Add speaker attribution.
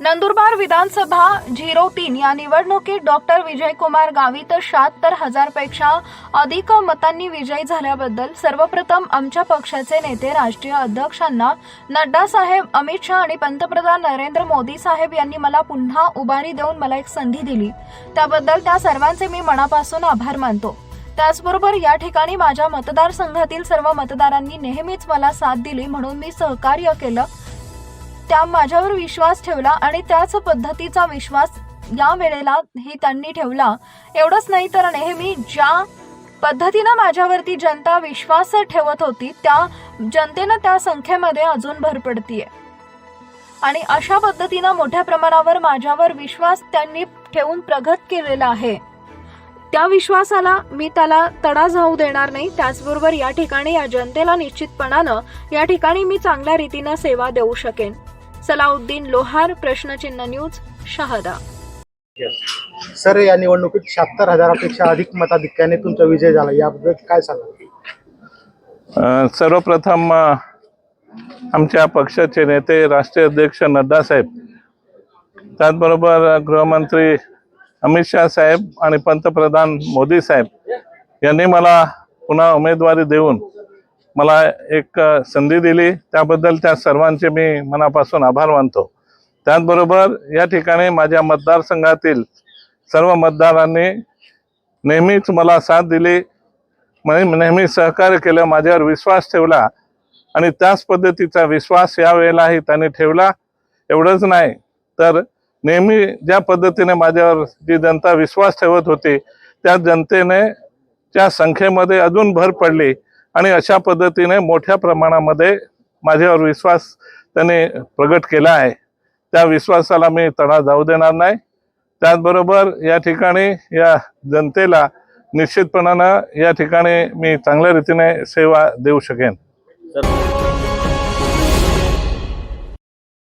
Speaker 1: नंदुरबार विधानसभा zero तीन या निवडणुकीत डॉक्टर विजयकुमार गावित शहात्तर हजारपेक्षा अधिक मतांनी विजयी झाल्याबद्दल सर्वप्रथम आमच्या पक्षाचे नेते राष्ट्रीय अध्यक्षांना नड्डा साहेब अमित शहा आणि पंतप्रधान नरेंद्र मोदी साहेब यांनी मला पुन्हा उभारी देऊन मला एक संधी दिली. त्याबद्दल त्या सर्वांचे मी मनापासून आभार मानतो. त्याचबरोबर या ठिकाणी माझ्या मतदारसंघातील सर्व मतदारांनी नेहमीच मला साथ दिली म्हणून मी सहकार्य केलं. त्या माझ्यावर विश्वास ठेवला आणि त्याच पद्धतीचा विश्वास या वेळेला ही त्यांनी ठेवला. एवढंच नाही तर नेहमी ज्या पद्धतीनं माझ्यावरती जनता विश्वास ठेवत होती त्या जनतेनं त्या संख्येमध्ये अजून भर पडतीये. आणि अशा पद्धतीनं मोठ्या प्रमाणावर माझ्यावर विश्वास त्यांनी ठेवून प्रगत केलेला आहे. त्या विश्वासाला मी त्याला तडा जाऊ देणार नाही. त्याचबरोबर या ठिकाणी या जनतेला निश्चितपणानं या ठिकाणी मी चांगल्या रीतीनं सेवा देऊ शकेन. सलाउद्दीन लोहार प्रश्नचिन्ह न्यूज शहादा.
Speaker 2: सर या निवडणुकीत शहात्तर हजारापेक्षा अधिक मताधिक्याने तुमचा विजय झाला. याबद्दल काय सांगा
Speaker 3: सर्वप्रथम आमच्या पक्षाचे नेते राष्ट्रीय अध्यक्ष नड्डा साहेब त्याचबरोबर गृहमंत्री अमित शहा साहेब आणि पंतप्रधान मोदी साहेब यांनी मला पुन्हा उमेदवारी देऊन मला एक संधी दिली. त्याबद्दल त्या सर्वांचे मी मनापासून आभार मानतो. त्याचबरोबर या ठिकाणी माझ्या मतदारसंघातील सर्व मतदारांनी नेहमीच मला साथ दिली. म्हणजे नेहमी सहकार्य केलं माझ्यावर विश्वास ठेवला आणि त्याच पद्धतीचा विश्वास या वेळेलाही त्यांनी ठेवला. एवढंच नाही तर नेहमी ज्या पद्धतीने माझ्यावर जी जनता विश्वास ठेवत होती त्या जनतेने त्या संख्येमध्ये अजून भर पडली आणि अशा पद्धतीने मोठ्या प्रमाणामध्ये माझ्यावर विश्वास त्यांनी प्रगट केला आहे. त्या विश्वासाला मी तडा जाऊ देणार नाही. त्याचबरोबर या ठिकाणी या जनतेला निश्चितपणानं या ठिकाणी मी चांगल्या रीतीने सेवा देऊ शकेन.